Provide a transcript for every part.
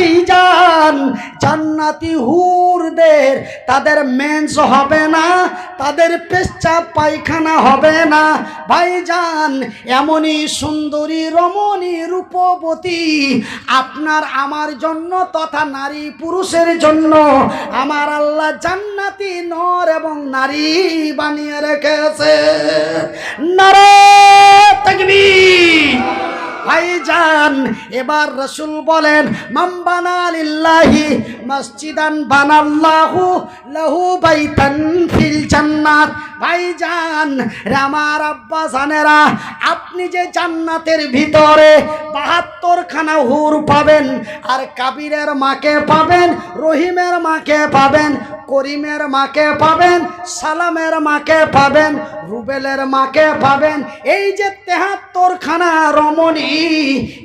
ভাইজান জান্নাতি হুরদের, তাদের মেন্স হবে না, তাদের পেশাব পায়খানা হবে না। ভাইজান, এমনই সুন্দরী, রমণী, রূপবতী, আপনার আমার জন্য তথা নারী পুরুষের জন্য আমার আল্লাহ জান্নাতি নর এবং নারী বানিয়ে রেখেছে। নারে তাকবীর। ভাইজান, এবার রসুল বলেন মাম্বানা লিল্লাহি মসজিদান বানাল্লাহু লাহু বাইতান ফিল জান্নাত। ভাইজান রামার আব্বা জানেরা, আপনি যে জান্নাতের ভিতরে বাহাত্তর খানা হুর পাবেন, আর কাবিরের মাকে পাবেন, রহিমের মাকে পাবেন করিমের মাকে পাবেন, সালামের মাকে পাবেন, রুবেলের মাকে পাবেন। এই যে তেহাত্তর খানা রমণী,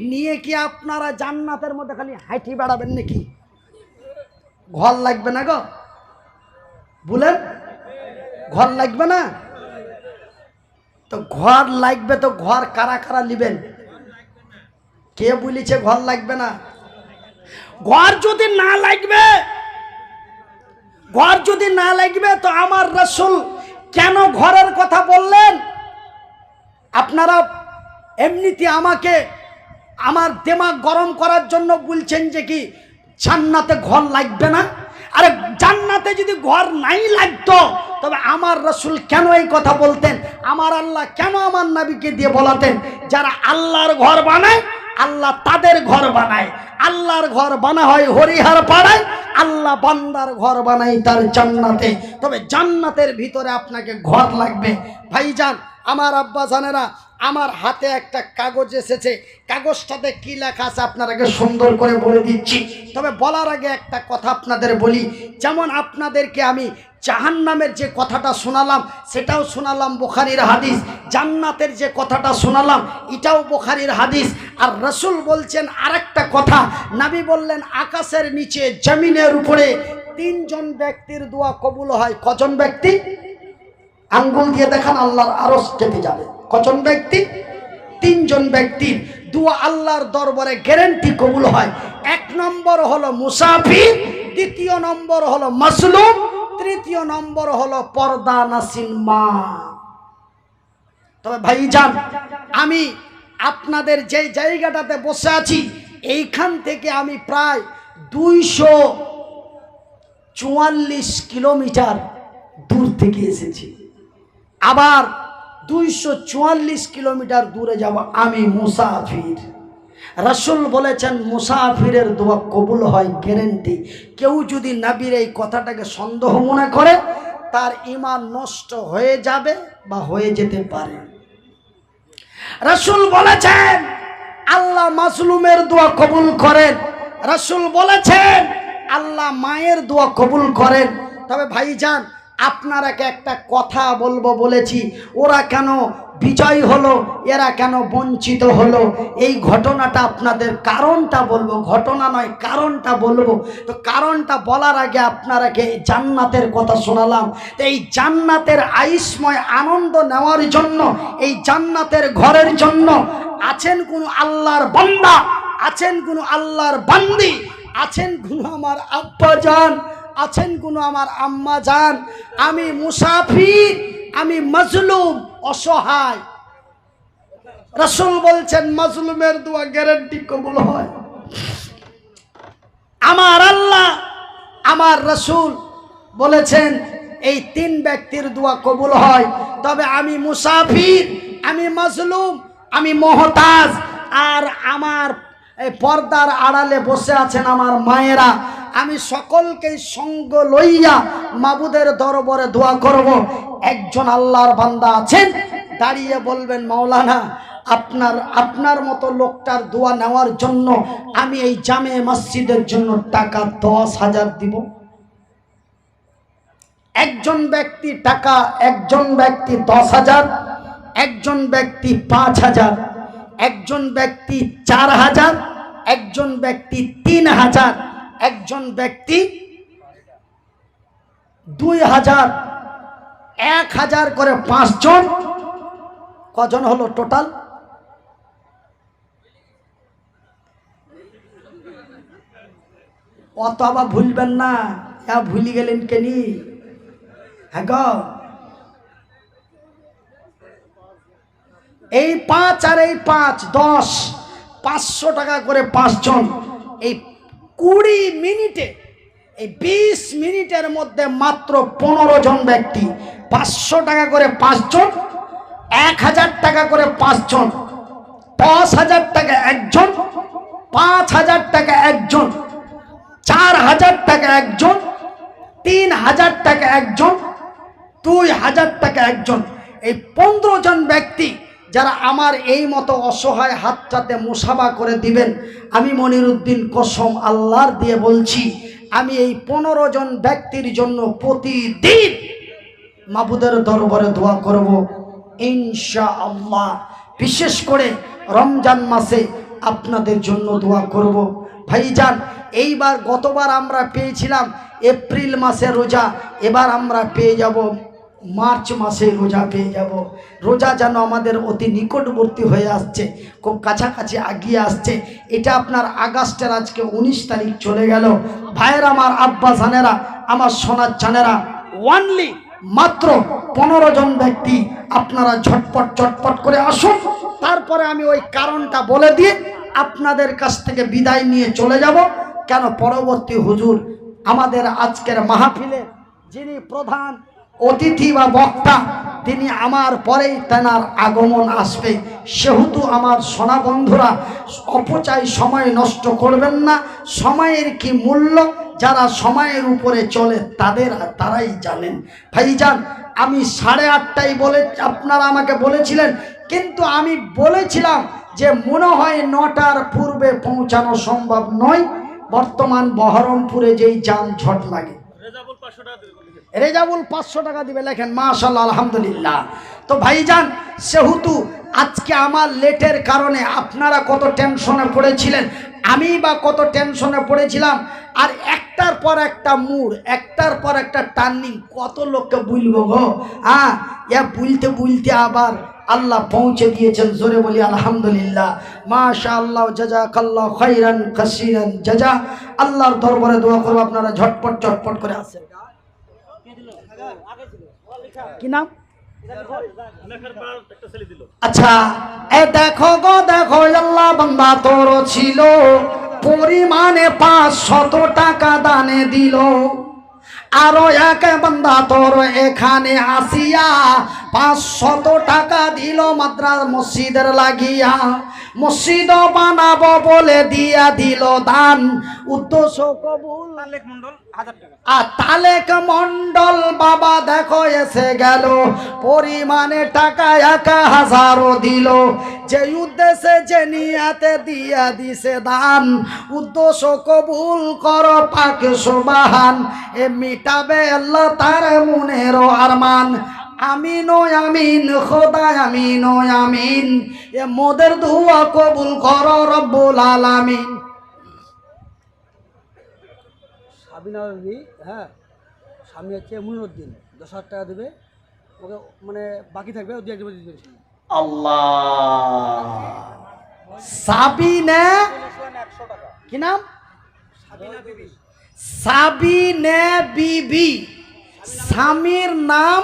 নিয়ে কি আপনারা জান্নাতের মধ্যে খালি হাঁটি বেড়াবেন নাকি? ঘর লাগবে না গো। বলেন, ঘর লাগবে না? তো ঘর লাগবে তো ঘর কারা কারা নিবেন? কে বলেছে ঘর লাগবে না? ঘর যদি না লাগবে ঘর যদি না লাগবে তো আমার রসুল কেন ঘরের কথা বললেন? আপনারা এমনিতে আমাকে আমার দেমাগ গরম করার জন্য বলছেন যে কি, জান্নাতে ঘর লাগবে না? আরে জান্নাতে যদি ঘর নাই লাগতো, তবে আমার রসুল কেন এই কথা বলতেন? আমার আল্লাহ কেন আমার নাবিকে দিয়ে বলাতেন? যারা আল্লাহর ঘর বানায় আল্লাহ তাদের ঘর বানায়। আল্লাহর ঘর বানা হয় হরিহার পাড়ায়, আল্লাহ বান্দার ঘর বানায় তার জান্নাতে। তবে জান্নাতের ভিতরে আপনাকে ঘর লাগবে। ভাইজান, আমার আব্বা জানেরা আমার হাতে একটা কাগজ এসেছে। কাগজটাতে কি লেখা আছে আপনারাকে সুন্দর করে বলে দিচ্ছি। তবে বলার আগে একটা কথা আপনাদের বলি। যেমন আপনাদেরকে আমি জাহান্নামের যে কথাটা শোনালাম, সেটাও শোনালাম বোখারির হাদিস। জান্নাতের যে কথাটা শোনালাম, এটাও বোখারির হাদিস। আর রসুল বলছেন আরেকটা কথা। নাবি বললেন, আকাশের নিচে জমিনের উপরে তিনজন ব্যক্তির দোয়া কবুল হয়। কজন ব্যক্তি? আঙ্গুল দিয়ে দেখান আল্লাহর আরস কেটে যাবে। কজন ব্যক্তি? তিনজন ব্যক্তির। দুয়া আল্লাহর দরবারে গ্যারেন্টি কবুল হয়। এক নম্বর হলো মুসাফির, দ্বিতীয় নম্বর হলো মাসলুম, তৃতীয় নম্বর হলো পর্দা নাসিন মা। তবে ভাইজান, আমি আপনাদের যে জায়গাটাতে বসে আছি, এইখান থেকে আমি প্রায় দুইশো চুয়াল্লিশ কিলোমিটার দূর থেকে এসেছি। আবার দুইশো চুয়াল্লিশ কিলোমিটার দূরে যাব আমি মুসাফির। রাসুল বলেছেন, মুসাফিরের দোয়া কবুল হয় গ্যারেন্টি কেউ যদি নাবির এই কথাটাকে সন্দেহ মনে করে, তার ইমান নষ্ট হয়ে যাবে বা হয়ে যেতে পারে। রাসুল বলেছেন, আল্লাহ মাসলুমের দোয়া কবুল করেন। রাসুল বলেছেন, আল্লাহ মায়ের দোয়া কবুল করেন। তবে ভাইজান আপনারাকে একটা কথা বলব বলেছি, ওরা কেন বিজয় হলো, এরা কেন বঞ্চিত হলো? এই ঘটনাটা আপনাদের কারণটা বলব, ঘটনা নয়, কারণটা বলব। তো কারণটা বলার আগে আপনারাকে জান্নাতের কথা শোনালাম। তো এই জান্নাতের আয়ুষ্ময় আনন্দ নেওয়ার জন্য, এই জান্নাতের ঘরের জন্য আছেন কোনো আল্লাহর বান্দা, আছেন কোনো আল্লাহর বান্দি, আছেন কোনো আমার আব্বা আছেন কোনো আমার আম্মা যান আমি মুসাফির, আমি মজলুম, অসহায়। রসুল বলছেন, মজলুমের দোয়া গ্যারেন্টি কবুল হয়। আমার আল্লাহ, আমার রসুল বলেছেন, এই তিন ব্যক্তির দোয়া কবুল হয়। তবে আমি মুসাফির, আমি মজলুম, আমি মহতাজ। আর আমার পর্দার আড়ালে বসে আছেন আমার মায়েরা। আমি সকলকে সঙ্গ লইয়া মাবুদের দরবারে দোয়া করব। একজন আল্লাহর বান্দা আছেন, দাঁড়িয়ে বলবেন, মাওলানা, আপনার আপনার মতো লোকটার দোয়া নেওয়ার জন্য আমি এই জামে মসজিদের জন্য টাকা দশ হাজার দিব। একজন ব্যক্তি টাকা, একজন ব্যক্তি দশ হাজার, একজন ব্যক্তি পাঁচ হাজার, একজন ব্যক্তি চার হাজার, একজন ব্যক্তি তিন হাজার। একজন ব্যক্তি দুই হাজার, এক হাজার করে পাঁচজন, কজন হলো টোটাল? অত আবার ভুলবেন না হ্যাঁ ভুলি গেলেন কেনি? হ্যাঁ এই পাঁচ আর এই পাঁচ, দশ, পাঁচশো টাকা করে পাঁচজন, এই কুড়ি মিনিটে, এই বিশ মিনিটের মধ্যে মাত্র পনেরো জন ব্যক্তি, পাঁচশো টাকা করে পাঁচজন, এক হাজার টাকা করে পাঁচজন, দশ হাজার টাকা একজন, পাঁচ হাজার টাকা একজন, চার হাজার টাকা একজন, তিন হাজার টাকা একজন, দুই হাজার টাকা একজন, এই পনেরো জন ব্যক্তি যারা আমার এই মতো অসহায় হাতটাতে মুসাবা করে দিবেন, আমি মনিরুদ্দিন কসম আল্লাহর দিয়ে বলছি, আমি এই পনেরো জন ব্যক্তির জন্য প্রতিদিন মাবুদের দরবারে দোয়া করব। ইনশা আল্লাহ বিশেষ করে রমজান মাসে আপনাদের জন্য দোয়া করব। ভাইজান, এইবার গতবার আমরা পেয়েছিলাম এপ্রিল মাসে রোজা, এবার আমরা পেয়ে যাব মার্চ মাসে রোজা পেয়ে যাব। রোজা যেন আমাদের অতি নিকটবর্তী হয়ে আসছে, খুব কাছাকাছি আগিয়ে আসছে। এটা আপনার আগস্টের আজকে উনিশ তারিখ চলে গেল। ভাইয়ের আমার আব্বা জানেরা, আমার সোনার জানেরা ওয়ানলি মাত্র পনেরো জন ব্যক্তি আপনারা ঝটপট, চটপট করে আসুন। তারপরে আমি ওই কারণটা বলে দিয়ে আপনাদের কাছ থেকে বিদায় নিয়ে চলে যাব। কেন পরবর্তী হুজুর আমাদের আজকের মাহফিলে যিনি প্রধান অতিথি বা বক্তা, তিনি আমার পরেই তেনার আগমন আসবে। সেহেতু আমার সোনা বন্ধুরা, অপচয় সময় নষ্ট করবেন না। সময়ের কি মূল্য? যারা সময়ের উপরে চলে, তাদের তারাই জানেন। ভাইজান, আমি সাড়ে আটটায় বলে, আপনারা আমাকে বলেছিলেন, কিন্তু আমি বলেছিলাম যে মনে হয় নটার পূর্বে পৌঁছানো সম্ভব নয়। বর্তমান বহরমপুরে যেই যানজট লাগে। রেজাবুল পাঁচশো টাকা দিবে লেখেন মাশাল্লাহ আলহামদুলিল্লাহ। তো ভাইজান, সেহেতু আজকে আমার লেটের কারণে আপনারা কত টেনশনে পড়েছিলেন, আমি বা কত টেনশনে পড়েছিলাম, আর একটার পর একটা মুড়, একটার পর একটা টার্নিং, কত লোককে বুলবো গো? হ্যাঁ ইয়া বুলতে বুলতে আবার আল্লাহ পৌঁছে দিয়েছেন, জোরে বলি আলহামদুলিল্লাহ। মাশা আল্লাহ জাজা কাল্লাহ খৈরান কাসিরান জাজা। আল্লাহর দরবারে দোয়া করব, আপনারা ঝটপট, চটপট করে আসেন। কি নাম? আচ্ছা এ দেখো গো, দেখো, আল্লাহ বান্দা তোর ছিল। পরিমাণে পাঁচ শত টাকা দানে দিল। আরও এক বান্দা তোর এখানে আসিয়া পাঁচশত টাকা দিল মাদ্রাস মসজিদের লাগিয়া। মসজিদ বানাবো বলে দিয়া দিল দান। উদ্দেশ্য কবুল। আর তালেক মন্ডল বাবা দেখো, এসে গেল। পরিমাণে টাকা এক হাজারও দিল। যে উদ্দেশ্যে, যে নিয়াতে দিয়া দিছে দান। উদ্দেশ্য কবুল কর, পাক সুবাহান। এ মিটাবে আল্লাহ তার মনের আরমান। আমিন ও আমিন খোদা আমিন ও আমিন। এ মোদের দুয়া কবুল কর, রব্বুল আলামিন। সাবিনা বিবি হ্যাঁ স্বামী হচ্ছে মুনুদ্দিন দশ হাজার টাকা দেবে ওকে মানে বাকি থাকবে ও দু এক দিতে আল্লাহ! সাবিনে কি নাম? সাবিনে বিবি। স্বামীর নাম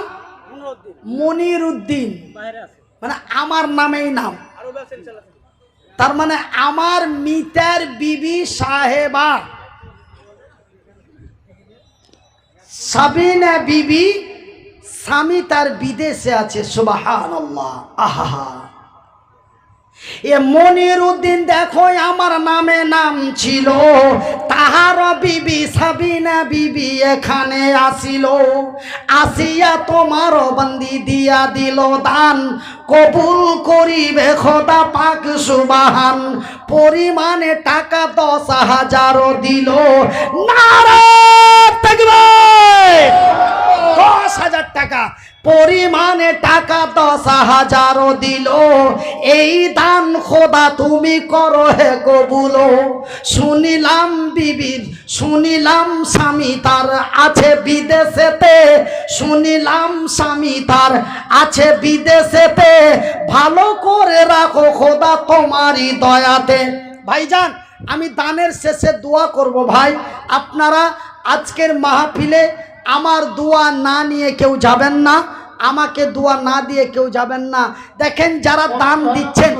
মনির উদ্দিন মানে আমার নামেই নাম। তার মানে আমার মিতার বিবি সাহেবা। সাবিনা বিবি স্বামী তার বিদেশে আছে সুবাহান আহা এ মনির উদ্দিন দেখো, আমার নামে নাম ছিল। তাহার বিবি সাবিনা বিবি এখানে আসিল। আসিয়া তোমার বন্দি দিয়া দিল দান। কবুল করিবে খোদা পাক সুবাহান। পরিমাণে টাকা দশ হাজারও দিল। নারে দশ হাজার টাকা। পরিমাণে টাকা দশ হাজারও দিল। এই দান খোদা তুমি করো হে কবুলো। শুনিলাম বিবির, শুনিলাম স্বামী তার আছে বিদেশেতে। শুনিলাম স্বামী তার আছে বিদেশেতে। ভালো করে রাখো খোদা তোমারই দয়াতে। ভাইজান, আমি দানের শেষে দোয়া করব ভাই। আপনারা আজকের মাহফিলে আমার দোয়া না নিয়ে কেউ যাবেন না, আমাকে দোয়া না দিয়ে কেউ যাবেন না। দেখেন যারা দান দিচ্ছেন,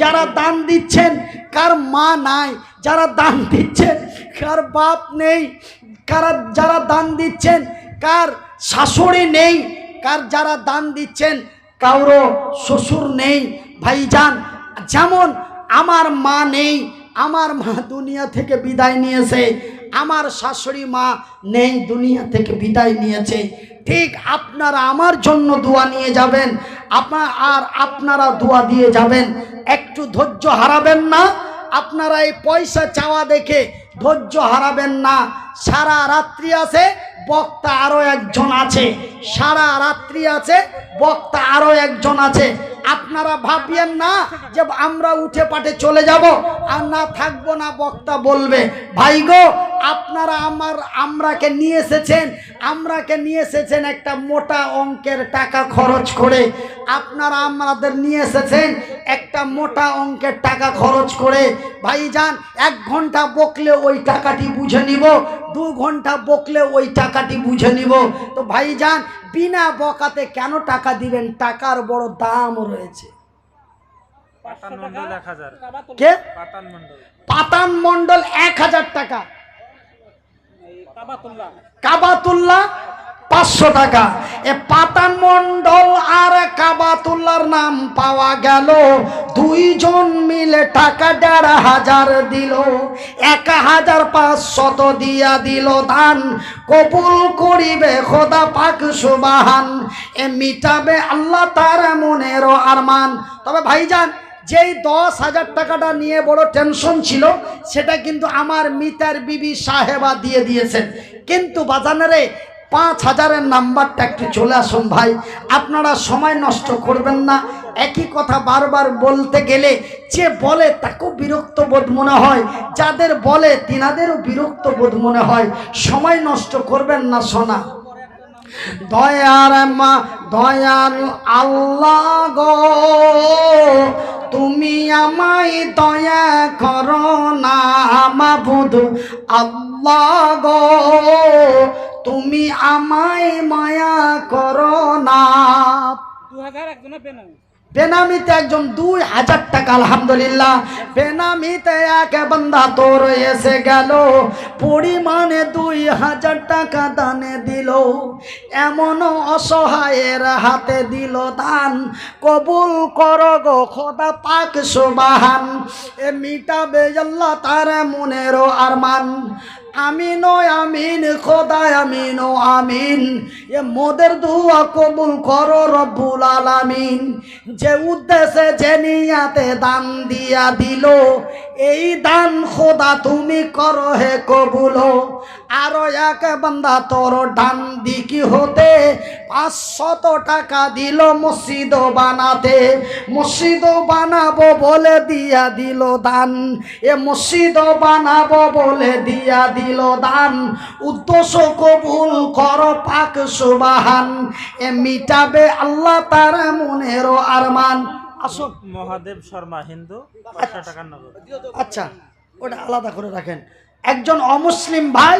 যারা দান দিচ্ছেন, কার মা নাই, যারা দান দিচ্ছেন, কার বাপ নেই, কারা যারা দান দিচ্ছেন, কার শাশুড়ি নেই, কার যারা দান দিচ্ছেন, কারও শ্বশুর নেই, ভাইজান, যেমন আমার মা নেই, আমার মা দুনিয়া থেকে বিদায় নিয়েছে আমার শাশুড়ি মা নেই, দুনিয়া থেকে বিদায় নিয়েছে। ঠিক আপনারা আমার জন্য দোয়া নিয়ে যাবেন, আপনার আর আপনারা দোয়া দিয়ে যাবেন। একটু ধৈর্য হারাবেন না, আপনারা এই পয়সা চাওয়া দেখে ধৈর্য হারাবেন না। সারা রাত্রি আছে, বক্তা আরও একজন আছে। সারা রাত্রি আছে, বক্তা আরও একজন আছে। আপনারা ভাবিয়েন না যে আমরা উঠে পাঠে চলে যাব, আর না থাকব না, বক্তা বলবে, ভাই গো আপনারা আমার আমরাকে নিয়ে এসেছেন আমরাকে নিয়ে এসেছেন একটা মোটা অঙ্কের টাকা খরচ করে। আপনারা আমাদের নিয়ে এসেছেন একটা মোটা অঙ্কের টাকা খরচ করে। ভাই যান এক ঘণ্টা বকলে ওই টাকাটি বুঝে নিব দু ঘণ্টা বকলে ওই টাকাটি বুঝে নিব। তো ভাই যান বিনা বকাতে কেন টাকা দিবেন? টাকার বড় দাম রয়েছে। পাতান মন্ডল এক হাজার। কে? পাতান মন্ডল এক হাজার টাকা। কাবাতুল্লাহ। পাঁচশো টাকা। এ পাতান মন্ডল আর কাবাতুল্লার নাম পাওয়া গেল। দুইজন মিলে টাকা দেড় হাজার দিল। এক হাজার পাঁচশত দিয়া দিল দান। কবুল করিবে খোদা পাক সুবাহান। এ মিটাবে আল্লাহ তার মনেরও আরমান। তবে ভাইজান যেই দশ হাজার টাকাটা নিয়ে বড় টেনশন ছিল, সেটা কিন্তু আমার মিতার বিবি সাহেবা দিয়ে দিয়েছেন। কিন্তু বাজানারে পাঁচ হাজারের নাম্বারটা একটু চলে আসুন ভাই। আপনারা সময় নষ্ট করবেন না। একই কথা বারবার বলতে গেলে যে বলে তাকেও বিরক্ত বোধ মনে হয়। যাদের বলে তিনাদেরও বিরক্ত বোধ মনে হয়। সময় নষ্ট করবেন না, সোনা। দয়ার মা দয়াল আল্লাহ গো। তুমি আমায় দয়া করো না মাবুধু আল্লাহ গো, তুমি আমায় মায়া করো না। দু হাজার একজনে বেনামি বেনামিতে একজন দুই হাজার টাকা, আলহামদুলিল্লাহ। বেনামিতে এক বান্দা তোর এসে গেল, পরিমাণে দুই হাজার টাকা দানে দিল, এমন অসহায়ের হাতে দিল দান। কবুল কর গো খোদা পাক সুবাহান, এ মিটাবে আল্লাহ তার মনেরও আরমান আমিন আমিন খোদা আমিন আমিন। এ মোদের দুয়া কবুল করো রব্বুল আলামিন। যে উদ্দেশ্যে, যে নিয়াতে দান দিয়া দিল, এই দান খোদা তুমি করো হে কবুলো। আরও এক বান্দা তোর ডান দিকি হতে পাঁচশত টাকা দিল মসজিদ বানাতে। মসজিদ বানাবো বলে দিয়া দিল দান। এ মসজিদ বানাবো বলে দিয়া দিল দান উদ্দেশ্য কবুল কর পাক সুবাহান। এ মিটাবে আল্লাহ তার মনেরও আরমান। আসুন। মহাদেব শর্মা হিন্দু আচ্ছা ওটা আলাদা করে রাখেন। একজন অমুসলিম ভাই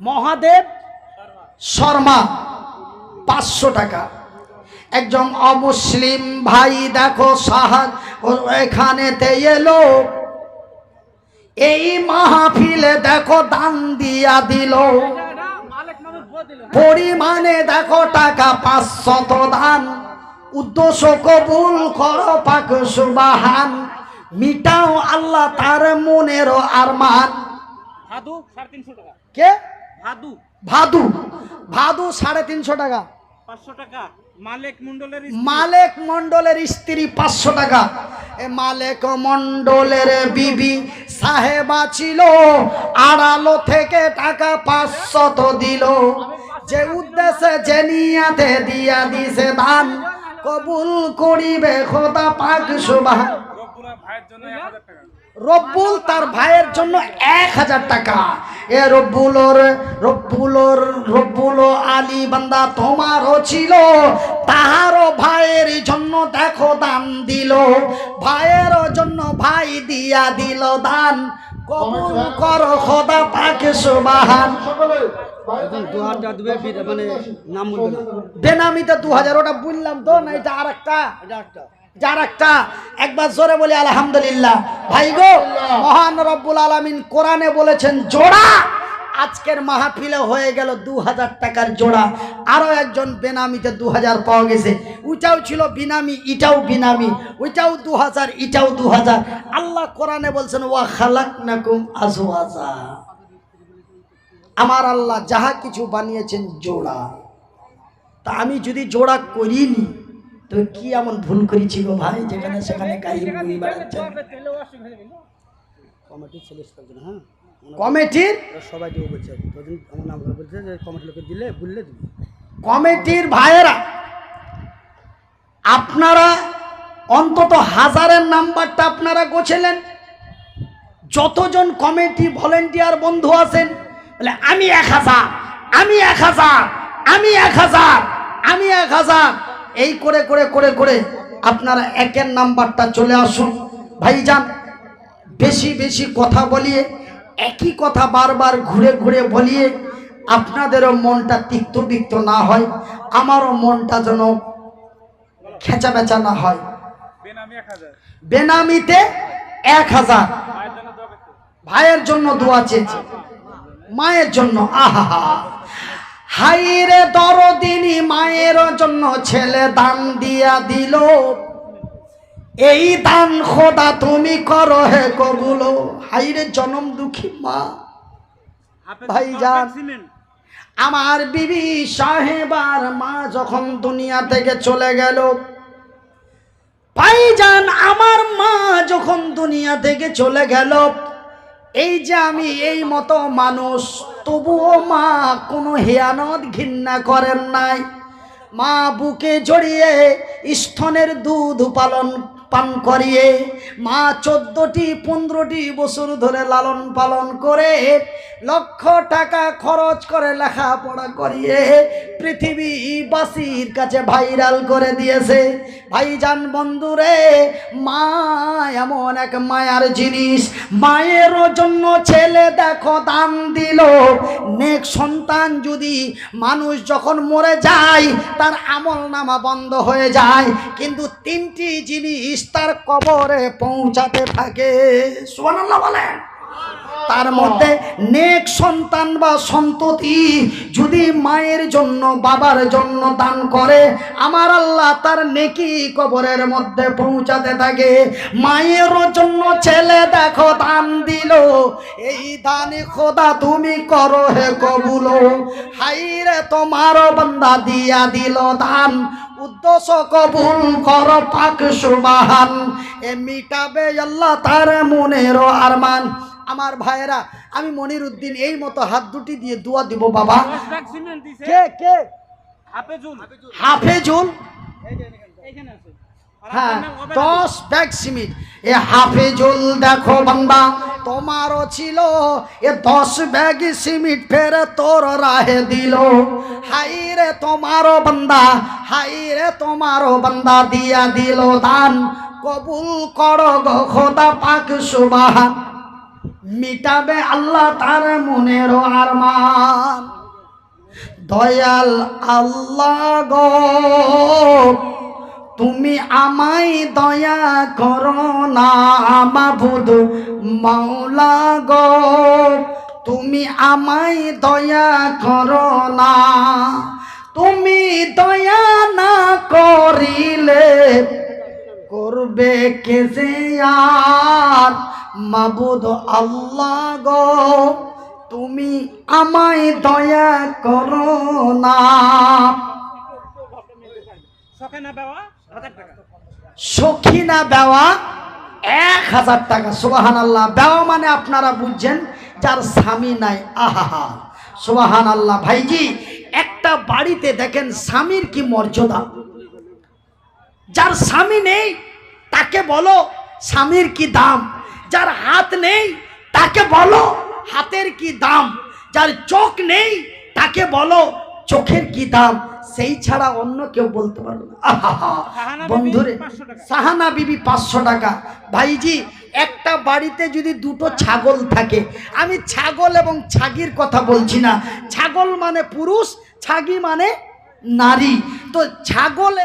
মহাদেব শর্মা পাঁচশো টাকা। একজন অমুসলিম ভাই দেখো সাহায্য এখানেতে এলো। এই মাহফিলে দেখো দান দিয়া দিল। পরিমাণে দেখো টাকা পাঁচশত দান। উদ্দেশ্য কবুল করো পাক সুবাহান। মিটাও আল্লাহ তার মনেরও আরমান। ভাদু সাড়ে তিনশো টাকা। কে? ভাদু। ভাদু। ভাদু সাড়ে তিনশো টাকা। পাঁচশো টাকা। মালেক মন্ডলের মালেক মন্ডলের স্ত্রী পাঁচশো টাকা। এ মালেক মন্ডলের বিবি সাহেবা ছিল, আড়ালো থেকে টাকা পাঁচশত দিল। যে উদ্দেশ্যে যে নিয়াতে দিয়া দিছে দান, কবুল করিবে খোদা পাক সুবাহ রব্বুল তার ভাইয়ের জন্য এক হাজার টাকা। এ রব্বুলোর রব্বুলোর রব্বুল আলী বান্দা তোমারও ছিল তাহারও ভাইয়ের জন্য দেখো দান দিল ভাইয়ের জন্য ভাই দিয়া দিল দান। কবুল কর খোদা পাকে সুবাহান। মানে বেনামিতে দু হাজার ওটা বললাম তো না এটা আর একটা একটা যার একটা একবার জোরে বলি আলহামদুলিল্লাহ। ভাই গো মহান রব্বুল আলামিন কোরআনে বলেছেন জোড়া! আজকের মাহফিলে হয়ে গেল দু হাজার টাকার জোড়া। আরও একজন বেনামিতে দু হাজার পাওয়া গেছে। ওইটাও ছিল বিনামি এটাও বিনামি। ওইটাও দু হাজার এটাও দু হাজার আল্লাহ কোরআনে বলছেন ওয়া খালাক নাকুম আজওয়াজা। আমার আল্লাহ যাহা কিছু বানিয়েছেন জোড়া। তা আমি যদি জোড়া করিনি তো কি এমন ভুল করেছি গো ভাই যেখানে সেখানে গাই বুড়ি বেড়াচ্ছে কমিটির ছেলে জন্য হ্যাঁ? কমিটির? সবাই বলছে আমার নাম করে বলছে যে কমিটির লোকে দিলে বললে দিবি। কমিটির ভাইয়েরা আপনারা অন্তত হাজারের নাম্বারটা আপনারা গোছেলেন। যতজন কমিটি ভলেন্টিয়ার বন্ধু আছেন বলে আমি এক হাজার আমি এক হাজার আমি এক হাজার আমি এক হাজার। এই করে করে করে করে আপনারা একের নাম্বারটা চলে আসুন। ভাইজান, বেশি বেশি কথা বলিয়ে, একই কথা বারবার ঘুরে ঘুরে বলিয়ে আপনাদেরও মনটা তিক্ত বিক্ত না হয়, আমারও মনটা যেন খেঁচা বেচা না হয়। বেনামিতে এক হাজার। ভাইয়ের জন্য দোয়া চেয়েছে। মায়ের জন্য আহা হাইরে দরদিনী মায়ের জন্য ছেলে দান দিয়া দিল। এই দান খোদা তুমি করো হে কবুলো। হাইরে জনম দুঃখী মা। ভাইজান। সিমেন্ট আমার বিবি সাহেবার মা যখন দুনিয়া থেকে চলে গেল ভাইজান আমার মা যখন দুনিয়া থেকে চলে গেল এই যে আমি এই মতো মানুষ, তবুও মা কোনো হেয়ানত ঘৃণা করেন নাই। মা বুকে জড়িয়ে স্থনের দুধ পালন পান করিয়ে মা চোদ্দটি, পনেরোটি বছর ধরে লালন পালন করে লক্ষ টাকা খরচ করে লেখাপড়া করিয়ে পৃথিবীবাসীর কাছে ভাইরাল করে দিয়েছে। ভাইজান বন্ধুরে, মা এমন এক মায়ার জিনিস। মায়ের জন্য ছেলে দেখো, দান দিল। নেক সন্তান যদি মানুষ যখন মরে যায়, তার আমল নামা বন্ধ হয়ে যায়। কিন্তু তিনটি জিনিস তার কবরে পৌঁছাতে থাকে। সুবহানাল্লাহ বলেন। তার মধ্যে নেক সন্তান বা সন্ততি যদি মায়ের জন্য, বাবার জন্য দান করে, আমার আল্লাহ তার নেকি কবরের মধ্যে পৌঁছাতে থাকে। মায়ের জন্য ছেলে দেখো, দান দিল। এই দানে খোদা তুমি করো হে কবুলো। হাইরে তোমার বান্দা দিয়া দিল দান। উদ্দেশ্য কবুল কর পাক সুবাহান। এ মিটাবে আল্লাহ তার মনের আরমান। আমার ভাইয়েরা আমি মনির উদ্দিন এই মতো হাত দুটি দিয়ে দোয়া দিব বাবা। কে কে? হাফেজুল। হ্যাঁ দশ ব্যাগ এ হাফেজুল দেখো তোমারও ছিল এ দশ ব্যাগ সিমিট ফের তোর রাহে দিল। হাই রে তোমারও বান্দা হাই রে তোমারও বান্দা দিয়া দিল দান। কবুল করো গো খোদা পাক সুবাহান। মিটাবে আল্লাহ তার মনের আরমান। দয়াল আল্লাহ গ, তুমি আমায় দয়া করো না মাবুদ মাওলা গ। তুমি আমায় দয়া করো না, তুমি দয়া না করিলে করবে কে যে আর? মাবুদ আল্লাহ গো তুমি আমায় দয়া করো না। সখিনা দেওয়া এক হাজার টাকা। সুবাহান আল্লাহ দেওয়া মানে আপনারা বুঝছেন যার স্বামী নাই আহা সুবাহান আল্লাহ ভাইজি একটা বাড়িতে দেখেন স্বামীর কি মর্যাদা? যার স্বামী নেই তাকে বলো স্বামীর কি দাম? যার হাত নেই তাকে বলো হাতের কি দাম? যার চোখ নেই তাকে বলো চোখের কি দাম? সেই ছাড়া অন্য কেউ বলতে পারবে না। বন্ধুরে সাহানা বিবি পাঁচশো টাকা। ভাইজি একটা বাড়িতে যদি দুটো ছাগল থাকে আমি ছাগল এবং ছাগির কথা বলছি না। ছাগল মানে পুরুষ ছাগি মানে নারী। তো ছাগল